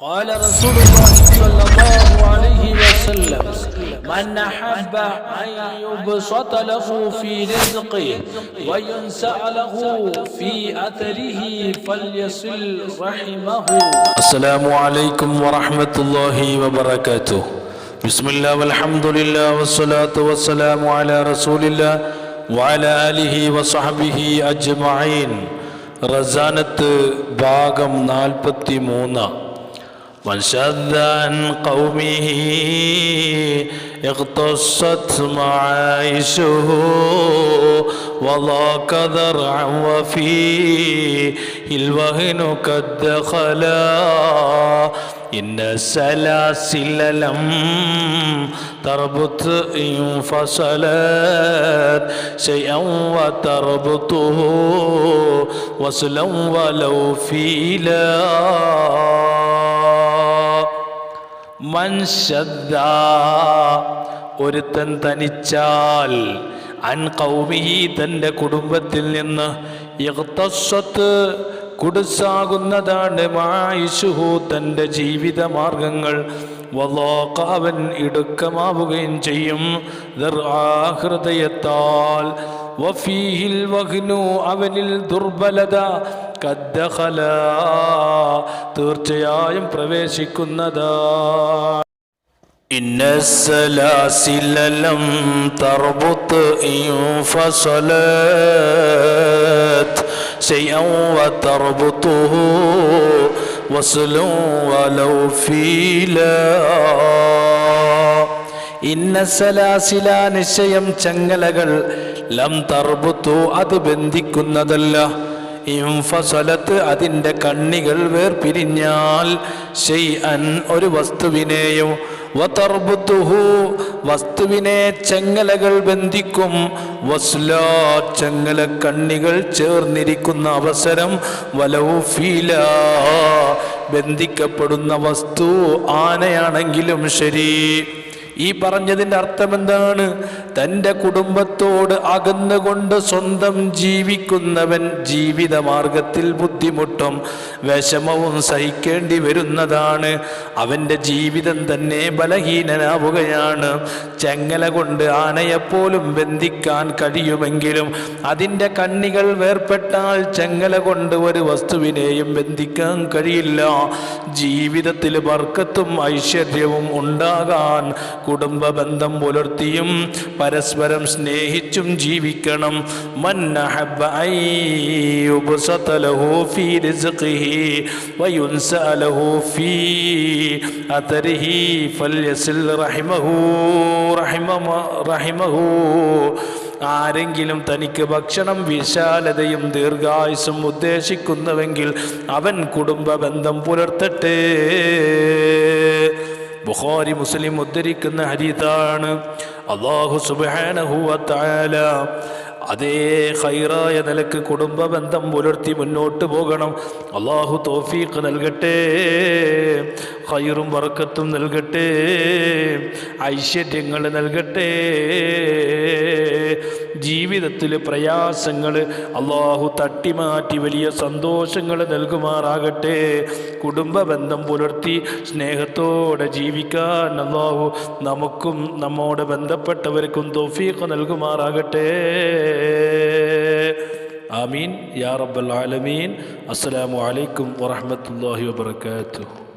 قال رسول الله صلى الله عليه وسلم من أحب أن يبسط له في رزقه وينسأ له في أثره فليصل رحمه السلام عليكم ورحمة الله وبركاته بسم الله والحمد لله والصلاة والسلام على رسول الله وعلى آله وصحبه أجمعين റസാനത്ത് ഭാഗം നാൽപ്പത്തി മൂന്ന് شذ عن قومه اغتصت معايشه وضاق ذرعا وفيه الوهن قد دخلا إن السلاسل لم تربط إن فصلت شيئا وتربطه وصلا ولو فيلا മൻശദ്ദ ഒരുത്തൻ തനിച്ചാൽ അൻ കൗമിയി തന്റെ കുടുംബത്തിൽ നിന്ന് ഇഖ്തസ്വത്ത് കുടുസാകുന്നതാണ് മായിഷുഹു തന്റെ ജീവിത മാർഗങ്ങൾ അവൻ ഇടുക്കമാവുകയും ചെയ്യും. ഹൃദയത്താൽ വഫീഹിൽ വഹ്നു അവനിൽ ദുർബലത കദ്ദഖല തീർച്ചയായും പ്രവേശിക്കുന്നതാ إن السلاسل لم تربط إن فصلت شيئا وتربطه وصل ولو فيلا ഇന്ന സലാസില നിശ്ചയം ചങ്ങലകൾ ലം തർബുത്തു അത് ബന്ധിക്കുന്നതല്ല ഇംഫസലത്ത് അതിന്റെ കണ്ണികൾ വേർപിരിഞ്ഞാൽ ഷെയ് അൻ ഒരു വസ്തുവിനെയും വതർബുത്തുഹു വസ്തുവിനെ ചെങ്ങലകൾ ബന്ധിക്കും. വസ്ല ചെങ്ങല കണ്ണികൾ ചേർന്നിരിക്കുന്ന അവസരം വലവു ഫീല ബന്ധിക്കപ്പെടുന്ന വസ്തു ആനയാണെങ്കിലും ശരി. ഈ പറഞ്ഞതിന്റെ അർത്ഥം എന്താണ് തന്റെ കുടുംബത്തോട് അകന്നുകൊണ്ട് സ്വന്തം ജീവിക്കുന്നവൻ ജീവിത മാർഗത്തിൽ ബുദ്ധിമുട്ടും വിഷമവും സഹിക്കേണ്ടി വരുന്നതാണ്. അവന്റെ ജീവിതം തന്നെ ബലഹീനനാവുകയാണ്. ചെങ്ങല കൊണ്ട് ആനയെപ്പോലും ബന്ധിക്കാൻ കഴിയുമെങ്കിലും അതിന്റെ കണ്ണികൾ വേർപ്പെട്ടാൽ ചെങ്ങല കൊണ്ട് ഒരു വസ്തുവിനെയും ബന്ധിക്കാൻ കഴിയില്ല. ജീവിതത്തിൽ വർക്കത്തും ഐശ്വര്യവും ഉണ്ടാകാൻ കുടുംബ ബന്ധം പുലർത്തിയും പരസ്പരം സ്നേഹിച്ചും ജീവിക്കണം. ആരെങ്കിലും തനിക്ക് ഭക്ഷണം വിശാലതയും ദീർഘായുസും ഉദ്ദേശിക്കുന്നുവെങ്കിൽ അവൻ കുടുംബ ബന്ധം പുലർത്തട്ടെ. ബുഖാരി മുസ്ലിം ഉദ്ധരിക്കുന്ന ഹരീതാണ് അള്ളാഹു സുബാനഹുവത്തായാല അതേ ഹൈറായ നിലയ്ക്ക് കുടുംബ ബന്ധം പുലർത്തി മുന്നോട്ട് പോകണം. അള്ളാഹു തോഫീഖ് നൽകട്ടെ ഹൈറും വറക്കത്തും നൽകട്ടെ ഐശ്വര്യങ്ങൾ നൽകട്ടെ. ജീവിതത്തിൽ പ്രയാസങ്ങൾ അള്ളാഹു തട്ടിമാറ്റി വലിയ സന്തോഷങ്ങൾ നൽകുമാറാകട്ടെ. കുടുംബ ബന്ധം പുലർത്തി സ്നേഹത്തോടെ ജീവിക്കാൻ അള്ളാഹു നമുക്കും നമ്മോട് ബന്ധപ്പെട്ടവർക്കും തൊഫീഖ് നൽകുമാറാകട്ടെ. ആമീൻ. യാ റബ്ബൽ ആലമീൻ. അസ്സലാമു അലൈക്കും വറഹമത്തല്ലാഹി വബറകാതുഹു.